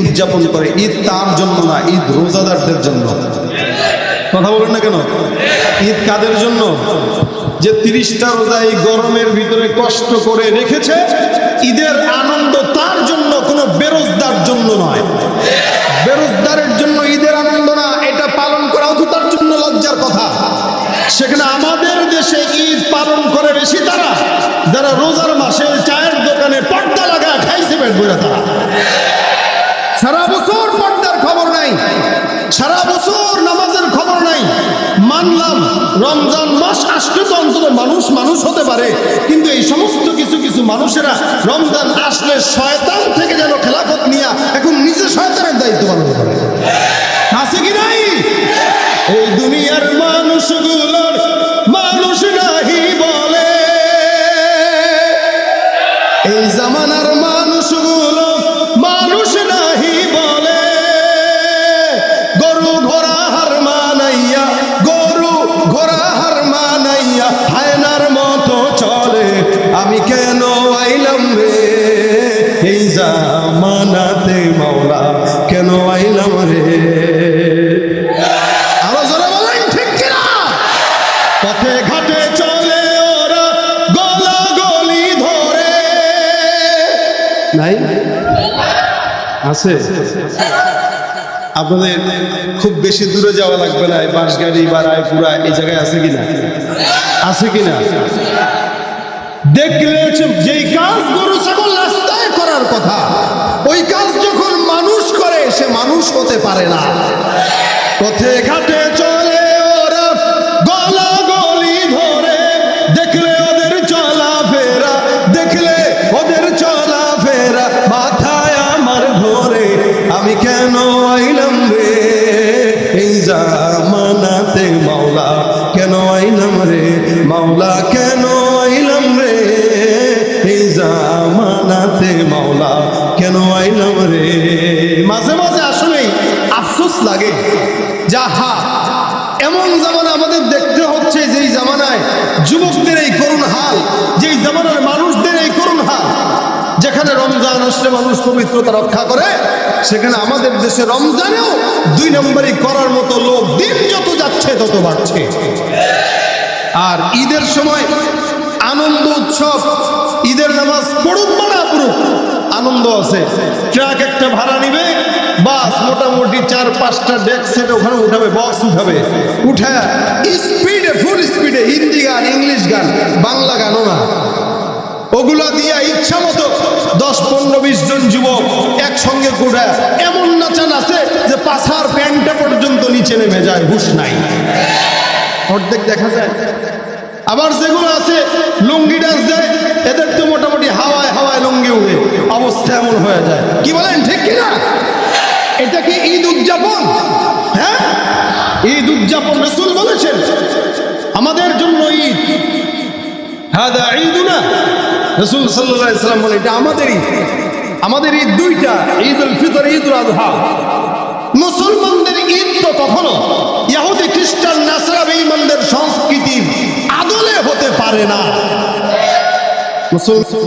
উদযাপন করে। ঈদ তার জন্য না, ঈদ রোজাদারদের জন্য। কথা বলেন না কেন? ঈদ কাদের জন্য? যে তিরিশটা রোজা এই গরমের ভিতরে কষ্ট করে রেখেছে, ঈদের আনন্দ তার জন্য, কোনো বেরোজদার জন্য নয়। বেরোজদারের জন্য ঈদের আনন্দ না, এটা পালন করাও তো তার জন্য লজ্জার কথা। সেখানে আমাদের দেশে ঈদ পালন করে বেশি তারা, যারা রোজার মাসে চায়ের দোকানে পর্দা লাগা খাইছে পেট বইরা তারা। সারা বছর নামাজের খবর নাই। মানলাম, রমজান মাস আসলে তো অন্তত মানুষ মানুষ হতে পারে, কিন্তু এই সমস্ত কিছু কিছু মানুষেরা রমজান আসলে শয়তান থেকে যেন খেলাফত নিয়া এখন নিজে শয়তানের দায়িত্ব পালন করে। আছে কি নাই? এই দুনিয়ার মানুষগুলোর মানুষ নাহি বলে। এই জামানার মানুষগুলো গরু ঘোড়া হার মানাইয়া গরু ঘোড়া হার মানাইয়া হায়নার মতো চলে। আমি কেন আইলাম রে? এই জামানাতে মাওলা কেন আইলাম রে? পথে ঘাটে চলে ওরা গলা গলি ধরে। নাই? আছে। আপনাদের খুব বেশি দূরে যাওয়া লাগবে না, এই বাঁশগাড়ি বা রায়পুরা এই জায়গায় আছে কিনা? আছে কিনা? দেখলে যেই কাজ গরু, ছাগল রাস্তায় করার কথা, ওই কাজ যখন মানুষ করে, সে মানুষ হতে পারে না। পথে ঘাটে যাহা এমন জামানা আমাদের দেখতে হচ্ছে যেই জামানায় যুবকদের এই করুণ হাল, যেই জামানার মানুষদের এই করুণ হাল। যেখানে রমজান আসলে মানুষ পবিত্রতা রক্ষা করে, সেখানে আমাদের দেশে রমজানেও দুই নম্বরই করার মতো লোক দিন যত যাচ্ছে তত বাড়ছে। আর ঈদের সময় আনন্দ উৎসব, ঈদের নামাজ পড়ুক বা পড়ুক, আনন্দ আছে। ট্রাক একটা ভাড়া নিবে বাস মোটামুটি চার পাঁচটা ডেক সেট ওখানে উঠাবে বক্স উঠাবে। উঠে স্পিডে ফুল স্পিডে হিন্দি গান ইংলিশ গান, বাংলা গানও না। ওগুলা দিয়া ইচ্ছা মতো দশ, পনেরো, বিশ জন যুবক একসঙ্গে ঘুরে, এমন নাচান আছে যে পাছার প্যান্টটা পর্যন্ত নিচে নেমে যায়, হুশ নাই। অর্ধেক দেখা যায়। আবার যেগুলো আছে, লুঙ্গি ডান্স দেয়, এদের তো মোটামুটি হাওয়ায় হাওয়ায় লুঙ্গি উড়ে, অবস্থা এমন হয়ে যায়। কি বলেন, ঠিক কিনা? এটা কি ঈদ উদযাপন হ্যাঁ? ঈদ উদযাপন রসুল বলেছেন, আমাদের জন্য ঈদ। হাদা ঈদুনা, রসুল সাল্লাল্লাহু আলাইহি সাল্লাম বলে এটা আমাদের ঈদ। আমাদের ঈদ দুইটা ঈদ উল ফিতর ঈদ উল আযহা মুসলমানদের ঈদ তো কখনো ইহুদি খ্রিস্টান, নাসরা, বেঈমানদের সংস্কৃতি আদলে হতে পারে না। মুসলমান